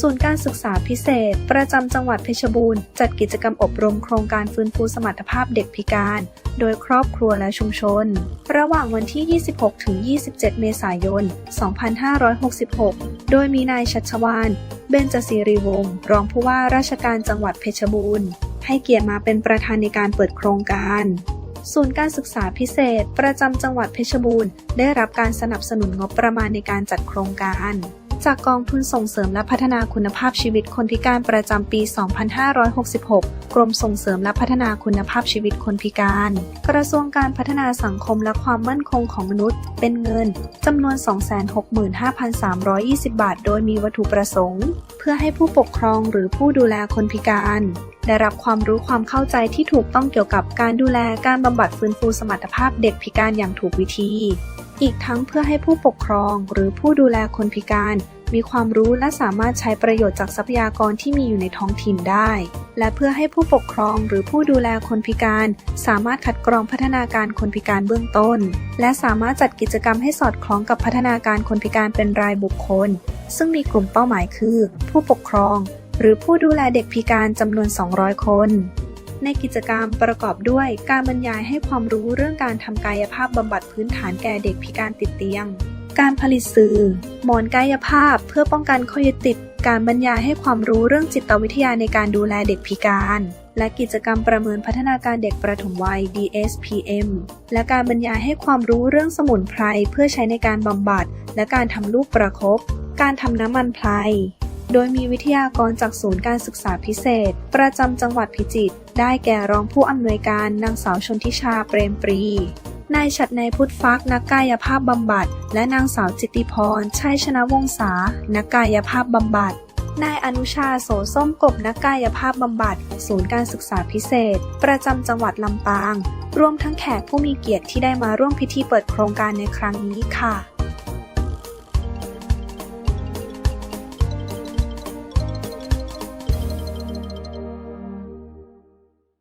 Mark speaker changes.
Speaker 1: ศูนย์การศึกษาพิเศษ ประจำจังหวัดเพชรบูรณ์ จัดกิจกรรมอบรมโครงการฟื้นฟูสมรรถภาพเด็กพิการ โดยครอบครัวและชุมชน ระหว่างวันที่ 26 ถึง 27 เมษายน 2566 โดยมีนายชัชวานเบญจศิริวงศ์รองผู้ว่าราชการจังหวัดเพชรบูรณ์ ให้เกียรติมาเป็นประธานในการเปิดโครงการศูนย์การศึกษาพิเศษ ประจำจังหวัดเพชรบูรณ์ ได้รับการสนับสนุนงบประมาณในการจัดโครงการ จากกองทุนส่งเสริมและพัฒนาคุณภาพชีวิตคนพิการประจำปี 2566 กรมส่งเสริมและพัฒนาคุณภาพชีวิตคนพิการ กระทรวงการพัฒนาสังคมและความมั่นคงของมนุษย์ เป็นเงินจำนวน 265,320 บาท โดยมีวัตถุประสงค์ เพื่อให้ผู้ปกครองหรือผู้ดูแลคนพิการได้รับความรู้ความเข้าใจที่ถูกต้องเกี่ยวกับการดูแลการบำบัดฟื้นฟูสมรรถภาพเด็กพิการอย่างถูกวิธี อีกทั้งเพื่อให้ผู้ปกครองหรือผู้ดูแลคนพิการ มีความรู้และสามารถใช้ประโยชน์จากทรัพยากรที่มีอยู่ในท้องถิ่นได้ และเพื่อให้ผู้ปกครองหรือผู้ดูแลคนพิการ สามารถคัดกรองพัฒนาการคนพิการเบื้องต้น และสามารถจัดกิจกรรมให้สอดคล้องกับพัฒนาการคนพิการเป็นรายบุคคล ซึ่งมีกลุ่มเป้าหมายคือ ผู้ปกครอง หรือผู้ดูแลเด็กพิการจำนวน 200 คน ในกิจกรรมประกอบด้วยการบรรยายให้ความรู้เรื่องการทำกายภาพบำบัดพื้นฐานแก่เด็กพิการติดเตียง การผลิตสื่อ หมอนกายภาพเพื่อป้องกันข้อยึดติด การบรรยายให้ความรู้เรื่องจิตวิทยาในการดูแลเด็กพิการ และกิจกรรมประเมินพัฒนาการเด็กประถมวัย DSPM และการบรรยายให้ความรู้เรื่องสมุนไพรเพื่อใช้ในการบำบัด และการทำลูกประคบการทำน้ำมันไพร โดยมีวิทยากรจากศูนย์การศึกษาพิเศษ ประจำจังหวัดพิจิตร ได้แก่รองผู้อำนวยการนางสาวชนทิชาเปรมปรี นายฉัดในยพุทธฟักนักกายภาพบำบัด และนางสาวจิตติพร ชัยชนะวงศา นักกายภาพบำบัดนายอนุชาโสส้มกบนักกายภาพบำบัด ศูนย์การศึกษาพิเศษ ประจำจังหวัดลำปาง รวมทั้งแขกผู้มีเกียรติที่ได้มาร่วมพิธีเปิดโครงการในครั้งนี้ค่ะ